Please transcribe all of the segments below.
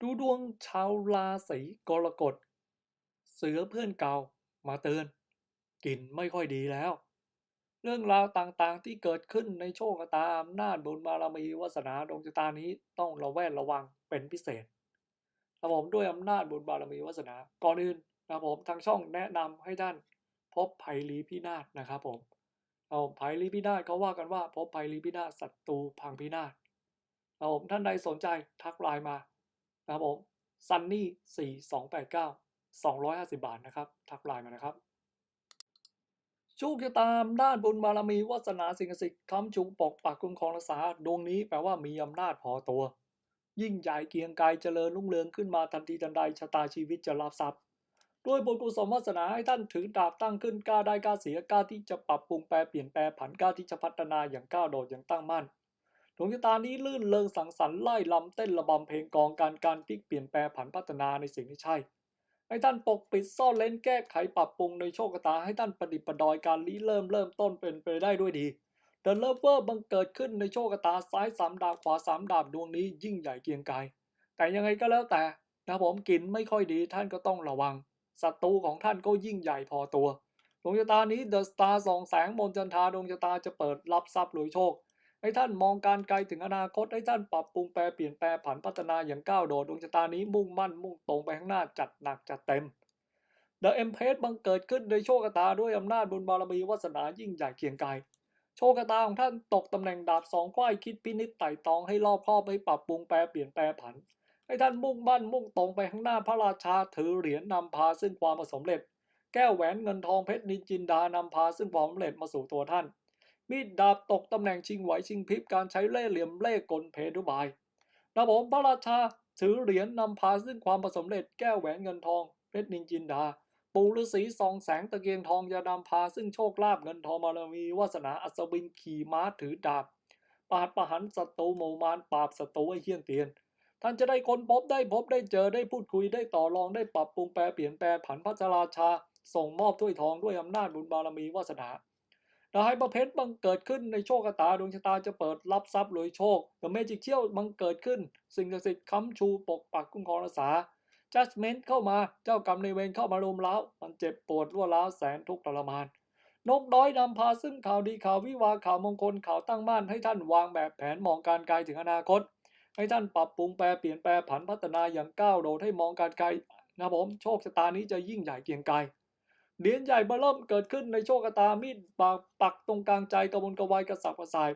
ดูดวงชาวราศีกรกฎ เสือเพื่อนเก่ามาเตือนกลิ่นไม่ค่อยดีแล้ว เรื่องราวต่างๆที่เกิดขึ้นในโชคชะตาอำนาจบุญบารมีวาสนาดวงชะตานี้ต้องระแวดระวังเป็นพิเศษนะผมด้วยอำนาจบุญบารมีวาสนาก่อนอื่นนะผมทางช่องแนะนำให้ท่านพบภัยรีพินาศนะครับผมเอาภัยรีพินาศเขาว่ากันว่าพบภัยรีพินาศศัตรูพังพินาศนะผมท่านใดสนใจทักไลน์มา นะครับผมซันนี่สี่สองแปดเก้าสองร้อยห้าสิบาทนะครับ ทักไลน์มานะครับโชคชะตามด้านบุญบารมีวาสนาสิ่งศักดิ์สิทธิ์คำจุงปกปักคุ้มครองรักษาดวงนี้แปลว่ามีอำนาจพอตัว ยิ่งใหญ่เกียงไกรเจริญรุ่งเรืองขึ้นมาทันทีทันใดชะตาชีวิตจะรับทรัพย์ด้วยบุญกุศลวาสนาให้ท่านถือดาบตั้งขึ้นกล้าได้กล้าเสียกล้าที่จะปรับปรุงแปลเปลี่ยนแปลผันกล้าที่จะพัฒนาอย่างก้าวโดดอย่างตั้งมั่น ดวงชะตานี้ลื่นเริงสังสรรค์ไล่ลำเต้นระบำเพลงกองการการพลิกเปลี่ยนแปลผันพัฒนาในสิ่งที่ใช่ ให้ท่านปกปิดซ่อนเล้นแก้ไขปรับปรุงในโชคชะตาให้ท่านประดิษฐ์ประดอยการริเริ่มเริ่มต้นเป็นไปได้ด้วยดีเด e เลิฟเวอร์บังเกิดขึ้นในโชคชะตาซ้ายสามดาบขวาสามดาบดวงนี้ยิ่งใหญ่เกียงไกรแต่ยังไงก็แล้วแต่นะผมกินไม่ค่อยดีท่านก็ต้องระวังศัตรูของท่านก็ยิ่งใหญ่พอตัวดวงชะตานี้เดอะสตาร์สองแสงมนจันทาดวงชะตาจะเปิดรับทรัพย์รวยโชค ให้ท่านมองการไกลถึงอนาคตให้ท่านปรับปรุงแปลเปลี่ยนแปลผันพัฒนาอย่างก้าวโดดดวงชะตานี้มุ่งมั่นมุ่งตรงไปข้างหน้าจัดหนักจัดเต็ม The e m p r e s s บังเกิดขึ้นในโชคชะตาด้วยอำนาจบุญบารมีวาสนายิ่งใหญ่เกียงไกรโชคชะตาของท่านตกตำแหน่งดาบสองควายคิดพินิจไต่ตองให้รอบคอบให้ปรับปรุงแปลเปลี่ยนแปลผัน ให้ท่านมุ่งมั่นมุ่งตรงไปข้างหน้าพระราชาถือเหรียญนำพาซึ่งความสำเร็จ แก้วแหวนเงินทองเพชรนินจินดานำพาซึ่งความสำเร็จมาสู่ตัวท่าน มีดดาบตกตำแหน่งชิงไหวชิงพริบการใช้เล่ห์เหลี่ยมเล่ห์กลเพทุบายนะผมพระราชาถือเหรียญนำพาซึ่งความสำเร็จแก้วแหวนเงินทองเพชรนินจินดา ปูฤาษีสองแสงตะเกียงทองจะนำพาซึ่งโชคลาภเงินทองบารมีวาสนาอัศวินขี่ม้าถือดาบปาดประหันศัตรูโมมานปราบศัตรูไอ้เฮี้ยนเตียน ท่านจะได้ค้นพบได้พบได้เจอได้พูดคุยได้ต่อรองได้ปรับปรุงแปลเปลี่ยนแปลผันพัชราชา ส่งมอบถ้วยทองด้วยอำนาจบุญบารมีวาสนา ดาวประเภทบังเกิดขึ้นในโชคชะตาดวงชะตาจะเปิดรับทรัพย์รวยโชคแต่เมจิกเชี่ยวบังเกิดขึ้น สิ่งศักดิ์สิทธิ์ค้ำชูปกปักคุ้มครองรักษา judgment เข้ามาเจ้ากรรมในเวรเข้ามารุมเร้ามันเจ็บปวดรั่วร้าวแสนทุกข์ทรมาน นกน้อยนำพาซึ่งข่าวดีข่าววิวาข่าวมงคลข่าวตั้งมั่นให้ท่านวางแบบแผนมองการไกลถึงอนาคต ให้ท่านปรับปรุงแปลเปลี่ยนแปลผันพัฒนาอย่างก้าวโดดให้มองการไกลนะผมโชคชะตานี้จะยิ่งใหญ่เกียงไกร เหรียญใหญ่เบอร์เริ่มเกิดขึ้นในโชคตามีดปากปักตรงกลางใจกระวนกระวายกระสับกระส่าย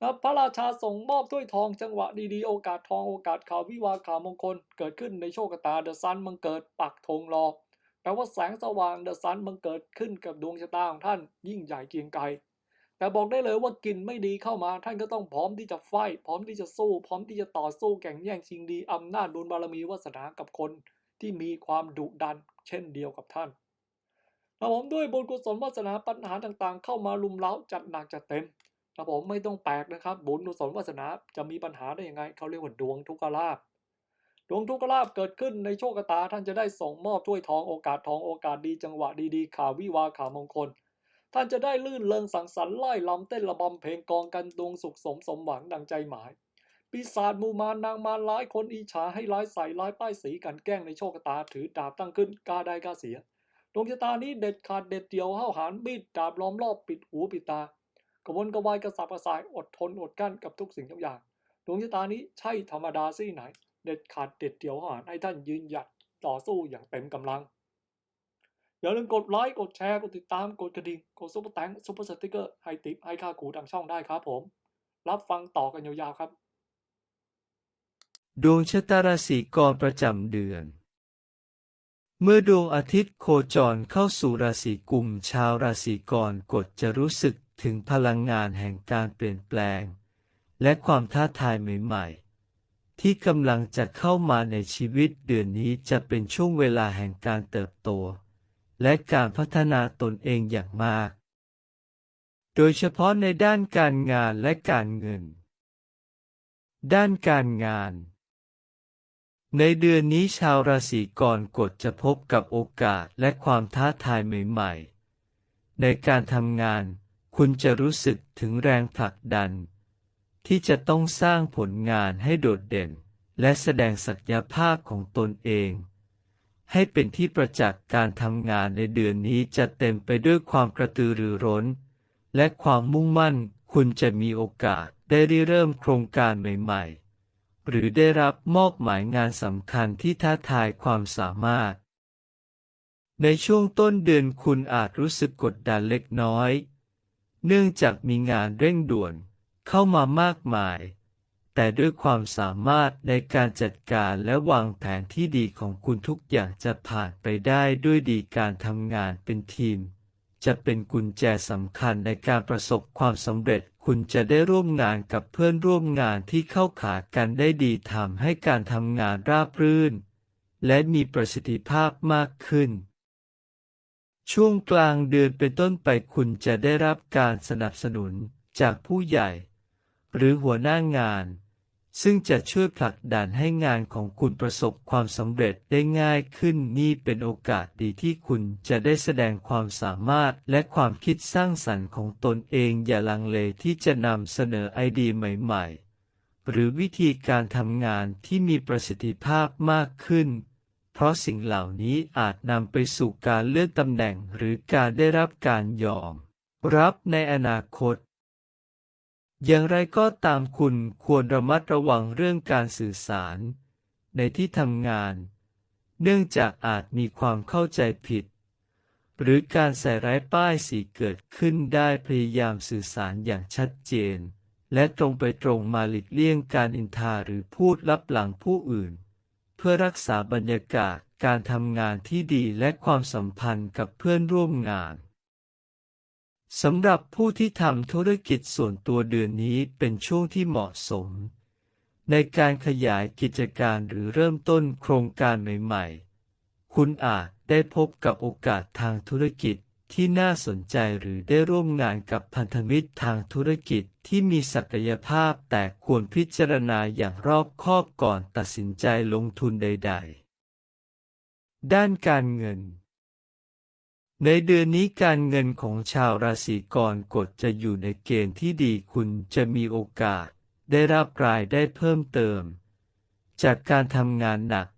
นะพระราชาส่งมอบถ้วยทองจังหวะดีๆ โอกาสทองโอกาสข่าววิวาข่าวมงคล เกิดขึ้นในโชคตาเดอะซันมังเกิดปักธงรอแปลว่าแสงสว่างเดอะซันมันเกิดขึ้นกับดวงชะตาของท่านยิ่งใหญ่เกียงไกรแต่บอกได้เลยว่ากินไม่ดีเข้ามาท่านก็ต้องพร้อมที่จะไฟพร้อมที่จะสู้ พร้อมที่จะต่อสู้แข่งแย่งชิงดีอำนาจบุญบารมีวาสนากับคนที่มีความดุดันเช่นเดียวกับท่าน นะผมด้วยบุญกุศลวาสนาปัญหาต่างๆ เข้ามาลุมเล้าจัดหนักจัดเต็มนะผมไม่ต้องแปลกนะครับบุญกุศลวาสนาจะมีปัญหาได้ยังไงเขาเรียกว่าดวงทุกขลาภดวงทุกขลาภเกิดขึ้นในโชคชะตาท่านจะได้ส่งมอบถ้วยทองโอกาสทองโอกาสดีจังหวะดีๆข่าววิวาข่าวมงคล ท่านจะได้ลื่นเริงสังสรรค์ไล่ลำเต้นระบำเพลงกองกันดวงสุขสมสมหวังดังใจหมายปีศาจมูมานนางมารร้ายคนอิจฉาให้ร้ายใส่ร้ายป้ายสีกันแกล้งในโชคชะตาถือดาบตั้งขึ้นกล้าได้กล้าเสีย ดวงชะตานี้เด็ดขาดเด็ดเดี่ยวห้าวหาญมีดดาบล้อมรอบปิดหูปิดตากระวนกระวายกระสับกระส่ายอดทนอดกั้นกับทุกสิ่งทุกอย่างดวงชะตานี้ใช่ธรรมดาซี่ไหน เด็ดขาดเด็ดเดี่ยวห้าวหาญให้ท่านยืนหยัดต่อสู้อย่างเต็มกำลัง อย่าลืมกดไลค์กดแชร์กดติดตามกดกระดิ่งกดซุปเปอร์แตงซุปเปอร์สติกเกอร์ให้ติปให้ค่ากูทางช่องได้ครับผม รับฟังต่อกันยาวๆครับ ดวงชะตาราศีกรประจำเดือน เมื่อดวงอาทิตย์โคจรเข้าสู่ราศีกุมชาวราศีกรกฎจะรู้สึกถึงพลังงานแห่งการเปลี่ยนแปลง และความท้าทายใหม่ๆ ที่กำลังจะเข้ามาในชีวิตเดือนนี้จะเป็นช่วงเวลาแห่งการเติบโต และการพัฒนาตนเองอย่างมาก โดยเฉพาะในด้านการงานและการเงิน ด้านการงาน ในเดือนนี้ชาวราศีกรกฎจะพบกับโอกาสและความท้าทายใหม่ๆ ในการทำงาน คุณจะรู้สึกถึงแรงผลักดัน ที่จะต้องสร้างผลงานให้โดดเด่น และแสดงศักยภาพของตนเอง ให้เป็นที่ประจักษ์การทำงานในเดือนนี้จะเต็มไปด้วยความกระตือรือร้น และความมุ่งมั่น คุณจะมีโอกาสได้ริเริ่มโครงการใหม่ๆ หรือได้รับมอบหมายงานสำคัญที่ท้าทายความสามารถ ในช่วงต้นเดือนคุณอาจรู้สึกกดดันเล็กน้อย เนื่องจากมีงานเร่งด่วนเข้ามามากมาย แต่ด้วยความสามารถในการจัดการและวางแผนที่ดีของคุณทุกอย่างจะผ่านไปได้ด้วยดีการทำงานเป็นทีม จะเป็นกุญแจสำคัญในการประสบความสำเร็จ คุณจะได้ร่วมงานกับเพื่อนร่วมงานที่เข้าขากันได้ดีทำให้การทำงานราบรื่น และมีประสิทธิภาพมากขึ้น ช่วงกลางเดือนเป็นต้นไปคุณจะได้รับการสนับสนุนจากผู้ใหญ่ หรือหัวหน้างาน ซึ่งจะช่วยผลักดันให้งานของคุณประสบความสำเร็จได้ง่ายขึ้นนี่เป็นโอกาสดีที่คุณจะได้แสดงความสามารถและความคิดสร้างสรรค์ของตนเองอย่าลังเลที่จะนำเสนอไอเดียใหม่ๆ หรือวิธีการทำงานที่มีประสิทธิภาพมากขึ้น เพราะสิ่งเหล่านี้อาจนำไปสู่การเลื่อนตำแหน่งหรือการได้รับการยอม รับในอนาคต อย่างไรก็ตามคุณควรระมัดระวังเรื่องการสื่อสาร ในที่ทำงาน เนื่องจากอาจมีความเข้าใจผิด หรือการใส่ร้ายป้ายสีเกิดขึ้นได้พยายามสื่อสารอย่างชัดเจน และตรงไปตรงมาหลีกเลี่ยงการอินทาหรือพูดลับหลังผู้อื่น เพื่อรักษาบรรยากาศการทำงานที่ดีและความสัมพันธ์กับเพื่อนร่วมงาน สำหรับผู้ที่ทำธุรกิจส่วนตัวเดือนนี้เป็นช่วงที่เหมาะสม ในการขยายกิจการหรือเริ่มต้นโครงการใหม่ๆ คุณอาจได้พบกับโอกาสทางธุรกิจที่น่าสนใจหรือได้ร่วมงานกับพันธมิตรทางธุรกิจที่มีศักยภาพแต่ควรพิจารณาอย่างรอบคอบก่อนตัดสินใจลงทุนใด ๆ ด้านการเงิน ในเดือนนี้การเงินของชาวราศีกรกฎจะอยู่ในเกณฑ์ที่ดีคุณจะมีโอกาส ได้รับรายได้เพิ่มเติม จากการทำงานหนัก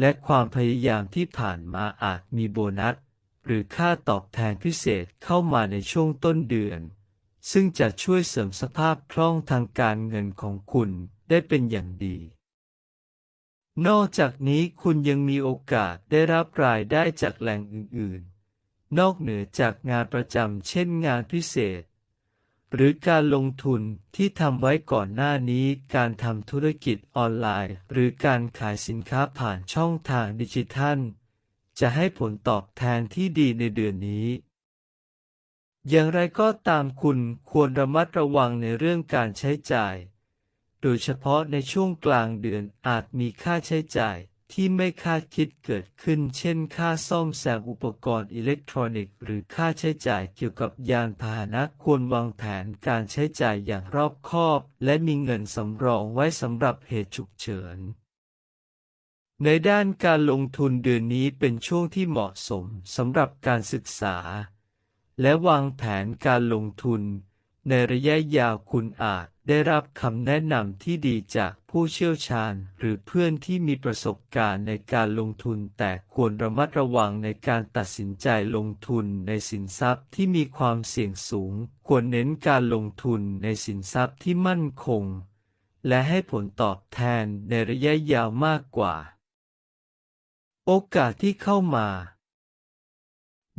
และความพยายามที่ผ่านมาอาจมีโบนัส หรือค่าตอบแทนพิเศษเข้ามาในช่วงต้นเดือน ซึ่งจะช่วยเสริมสภาพคล่องทางการเงินของคุณได้เป็นอย่างดี นอกจากนี้คุณยังมีโอกาสได้รับรายได้จากแหล่งอื่นๆ นอกเหนือจากงานประจำเช่นงานพิเศษ หรือการลงทุนที่ทำไว้ก่อนหน้านี้การทำธุรกิจออนไลน์ หรือการขายสินค้าผ่านช่องทางดิจิทัล จะให้ผลตอบแทนที่ดีในเดือนนี้ อย่างไรก็ตามคุณควรระมัดระวังในเรื่องการใช้จ่าย โดยเฉพาะในช่วงกลางเดือนอาจมีค่าใช้จ่าย ที่ไม่คาดคิดเกิดขึ้น เช่น ค่าซ่อมแซมอุปกรณ์อิเล็กทรอนิกส์ หรือค่าใช้จ่ายเกี่ยวกับยานพาหนะควรวางแผนการใช้จ่ายอย่างรอบคอบ และมีเงินสำรองไว้สำหรับเหตุฉุกเฉิน ในด้านการลงทุนเดือนนี้เป็นช่วงที่เหมาะสมสำหรับการศึกษา และวางแผนการลงทุน ในระยะยาวคุณอาจได้รับคำแนะนำที่ดีจากผู้เชี่ยวชาญ หรือเพื่อนที่มีประสบการณ์ในการลงทุน แต่ควรระมัดระวังในการตัดสินใจลงทุนในสินทรัพย์ที่มีความเสี่ยงสูง ควรเน้นการลงทุนในสินทรัพย์ที่มั่นคง และให้ผลตอบแทนในระยะยาวมากกว่า โอกาสที่เข้ามา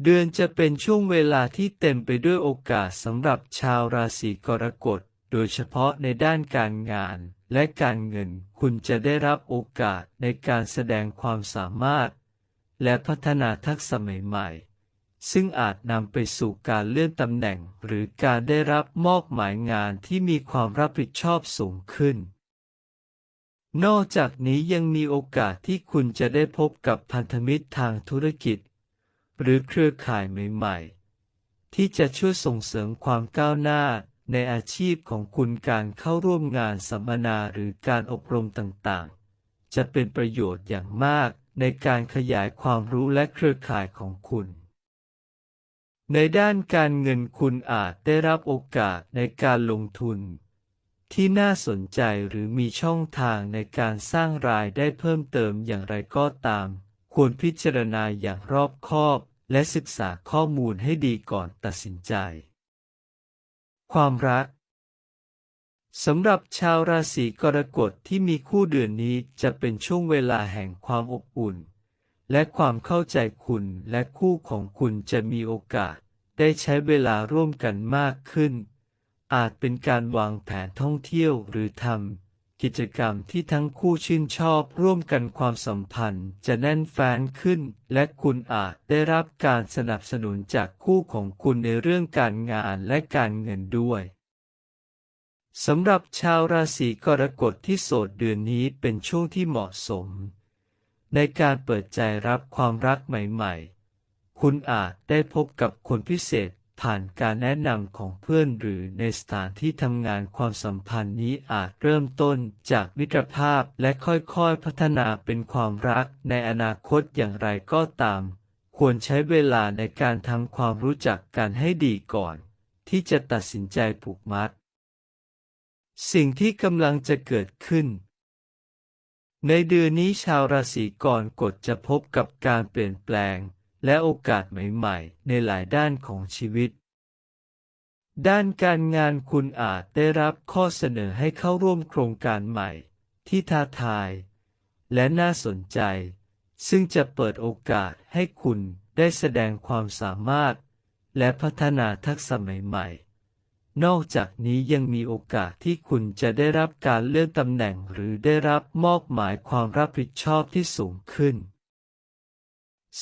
เดือนจะเป็นช่วงเวลาที่เต็มไปด้วยโอกาสสำหรับชาวราศีกรกฎ โดยเฉพาะในด้านการงานและการเงิน คุณจะได้รับโอกาสในการแสดงความสามารถ และพัฒนาทักษะใหม่ๆ ซึ่งอาจนำไปสู่การเลื่อนตำแหน่ง หรือการได้รับมอบหมายงานที่มีความรับผิดชอบสูงขึ้นนอกจากนี้ยังมีโอกาสที่คุณจะได้พบกับพันธมิตรทางธุรกิจ หรือเครือข่ายใหม่ๆ ที่จะช่วยส่งเสริมความก้าวหน้าในอาชีพของคุณการเข้าร่วมงานสัมมนาหรือการอบรมต่างๆ จะเป็นประโยชน์อย่างมากในการขยายความรู้และเครือข่ายของคุณ ในด้านการเงินคุณอาจได้รับโอกาสในการลงทุน ที่น่าสนใจหรือมีช่องทางในการสร้างรายได้เพิ่มเติมอย่างไรก็ตาม ควรพิจารณาอย่างรอบคอบ และศึกษาข้อมูลให้ดีก่อนตัดสินใจ ความรักสำหรับชาวราศีกรกฎที่มีคู่เดือนนี้จะเป็นช่วงเวลาแห่งความอบอุ่น และความเข้าใจคุณและคู่ของคุณจะมีโอกาส ได้ใช้เวลาร่วมกันมากขึ้น อาจเป็นการวางแผนท่องเที่ยวหรือทำ กิจกรรมที่ทั้งคู่ชื่นชอบร่วมกันความสัมพันธ์จะแน่นแฟ้นขึ้น และคุณอาจได้รับการสนับสนุนจากคู่ของคุณในเรื่องการงานและการเงินด้วยสำหรับชาวราศีกรกฎที่โสดเดือนนี้เป็นช่วงที่เหมาะสม ในการเปิดใจรับความรักใหม่ ๆ คุณอาจได้พบกับคนพิเศษ ผ่านการแนะนำของเพื่อนหรือในสถานที่ทำงานความสัมพันธ์นี้อาจเริ่มต้นจากมิตรภาพและค่อยๆพัฒนาเป็นความรักในอนาคตอย่างไรก็ตาม ควรใช้เวลาในการทำความรู้จักกันให้ดีก่อน ที่จะตัดสินใจผูกมัด สิ่งที่กำลังจะเกิดขึ้นในเดือนนี้ชาวราศีกรกฎจะพบกับการเปลี่ยนแปลง และโอกาสใหม่ๆ ในหลายด้านของชีวิต ด้านการงานคุณอาจได้รับข้อเสนอให้เข้าร่วมโครงการใหม่ ที่ท้าทาย และน่าสนใจ ซึ่งจะเปิดโอกาสให้คุณได้แสดงความสามารถ และพัฒนาทักษะใหม่ๆนอกจากนี้ยังมีโอกาสที่คุณจะได้รับการเลื่อนตำแหน่งหรือได้รับมอบหมายความรับผิดชอบที่สูงขึ้น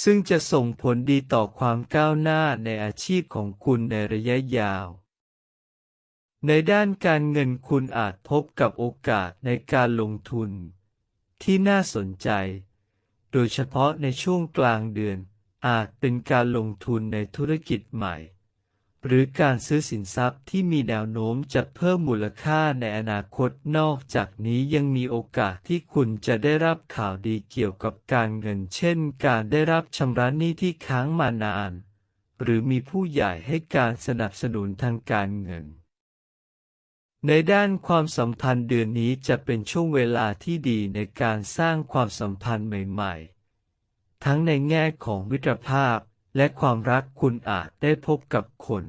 ซึ่งจะส่งผลดีต่อความก้าวหน้าในอาชีพของคุณในระยะยาว ในด้านการเงินคุณอาจพบกับโอกาสในการลงทุน ที่น่าสนใจ โดยเฉพาะในช่วงกลางเดือนอาจเป็นการลงทุนในธุรกิจใหม่ หรือการซื้อสินทรัพย์ที่มีแนวโน้มจะเพิ่มมูลค่าในอนาคตนอกจากนี้ยังมีโอกาสที่คุณจะได้รับข่าวดีเกี่ยวกับการเงิน เช่น การได้รับชำระหนี้ที่ค้างมานาน หรือมีผู้ใหญ่ให้การสนับสนุนทางการเงิน ในด้านความสัมพันธ์เดือนนี้จะเป็นช่วงเวลาที่ดีในการสร้างความสัมพันธ์ใหม่ ๆ ทั้งในแง่ของมิตรภาพ และความรักคุณอาจได้พบกับคน